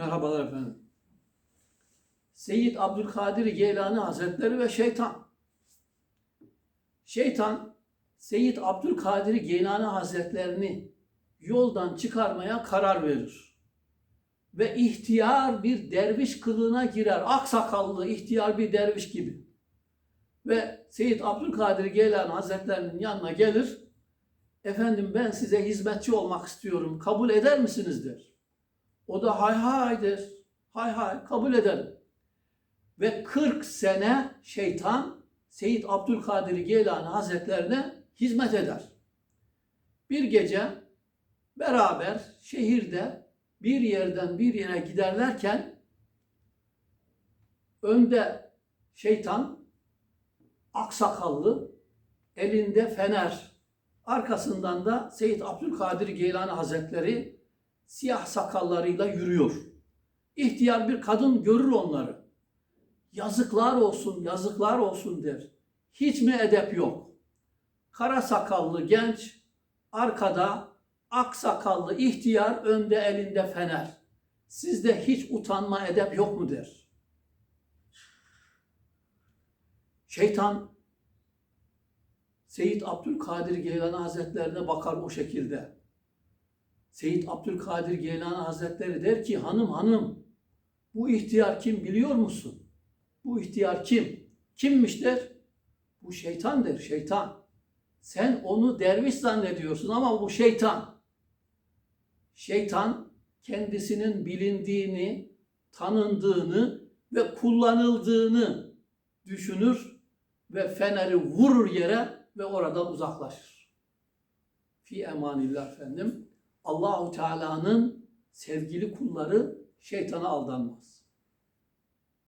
Merhabalar efendim. Seyyid Abdülkadir Geylani Hazretleri ve şeytan. Şeytan Seyyid Abdülkadir Geylani Hazretlerini yoldan çıkarmaya karar verir. Ve ihtiyar bir derviş kılığına girer. Aksakallı ihtiyar bir derviş gibi. Ve Seyyid Abdülkadir Geylani Hazretlerinin yanına gelir. Efendim ben size hizmetçi olmak istiyorum. Kabul eder misiniz der. O da hay hay der. Hay hay kabul ederim. Ve 40 sene şeytan Seyyid Abdülkadir Geylani Hazretlerine hizmet eder. Bir gece beraber şehirde bir yerden bir yere giderlerken önde şeytan aksakallı elinde fener arkasından da Seyyid Abdülkadir Geylani Hazretleri siyah sakallarıyla yürüyor. İhtiyar bir kadın görür onları. Yazıklar olsun, yazıklar olsun der. Hiç mi edep yok? Kara sakallı genç, arkada ak sakallı ihtiyar, önde elinde fener. Sizde hiç utanma edep yok mu der. Şeytan Seyyid Abdülkadir Geylani Hazretlerine bakar o şekilde. Seyyid Abdülkadir Geylani Hazretleri der ki hanım hanım bu ihtiyar kim biliyor musun? Bu ihtiyar kim? Kimmiş der? Bu şeytan der şeytan. Sen onu derviş zannediyorsun ama bu şeytan. Şeytan kendisinin bilindiğini, tanındığını ve kullanıldığını düşünür ve feneri vurur yere ve oradan uzaklaşır. Fi emanillah efendim. Allahu Teala'nın sevgili kulları şeytana aldanmaz.